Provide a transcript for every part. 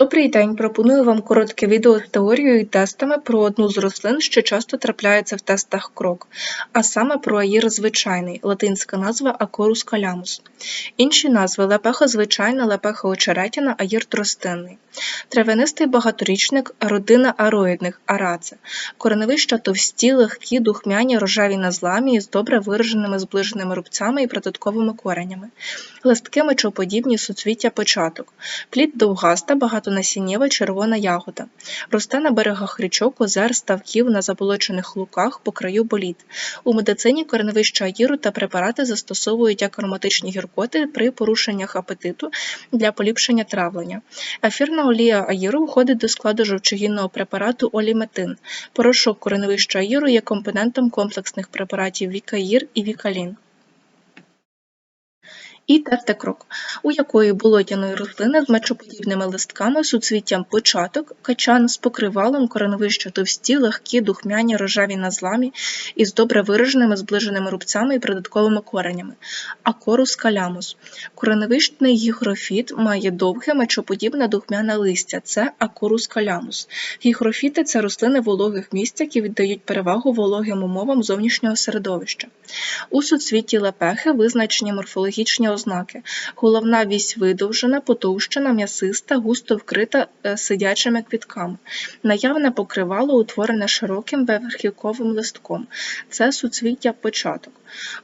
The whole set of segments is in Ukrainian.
Добрий день! Пропоную вам коротке відео з теорією і тестами про одну з рослин, що часто трапляється в тестах крок, а саме про аїр звичайний, латинська назва Акорус калямус. Інші назви лепеха звичайна, лепеха очеретяна, аїр тростинний. Травянистий багаторічник, родина ароїдних, араце. Кореневища товсті, легкі, духмяні, рожеві на зламі з добре вираженими зближеними рубцями і придатковими коренями. Листки мечоподібні, суцвіття початок. Плід довгаста, багатонасіннєва червона ягода. Росте на берегах річок, озер, ставків, на заболочених луках, по краю боліт. У медицині кореневища аїру та препарати застосовують як ароматичні гіркоти при порушеннях апетиту для поліпшення травлення. Ефірна олія аїру входить до складу жовчогінного препарату оліметин. Порошок кореневища аїру є компонентом комплексних препаратів Вікаїр і Вікалін. І тертекрок, у якої болотяної рослини з мечоподібними листками, суцвіттям початок, качан з покривалом, кореневища товсті, легкі, духмяні, рожеві на зламі із добре вираженими зближеними рубцями і придатковими коренями. Акорус калямус. Кореневищний гігрофіт має довге мечоподібне духмяне листя. Це акорус калямус. Гігрофіти це рослини вологих місць, які віддають перевагу вологим умовам зовнішнього середовища. У суцвітті лепехи визначені морфологічні ознаки. Головна вісь видовжена, потовщена, м'ясиста, густо вкрита е, сидячими квітками. Наявне покривало утворене широким верхівковим листком. Це суцвіття початок.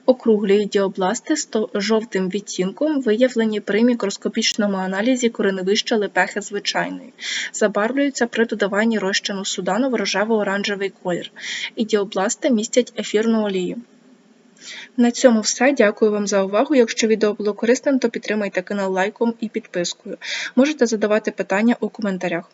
Округлі діобласти з жовтим відтінком виявлені при мікроскопічному аналізі кореневища лепехи звичайної. Забарвлюються при додаванні розчину судану в рожево-оранжевий колір. І діобласти містять ефірну олію. На цьому все. Дякую вам за увагу. Якщо відео було корисним, то підтримайте канал лайком і підпискою. Можете задавати питання у коментарях.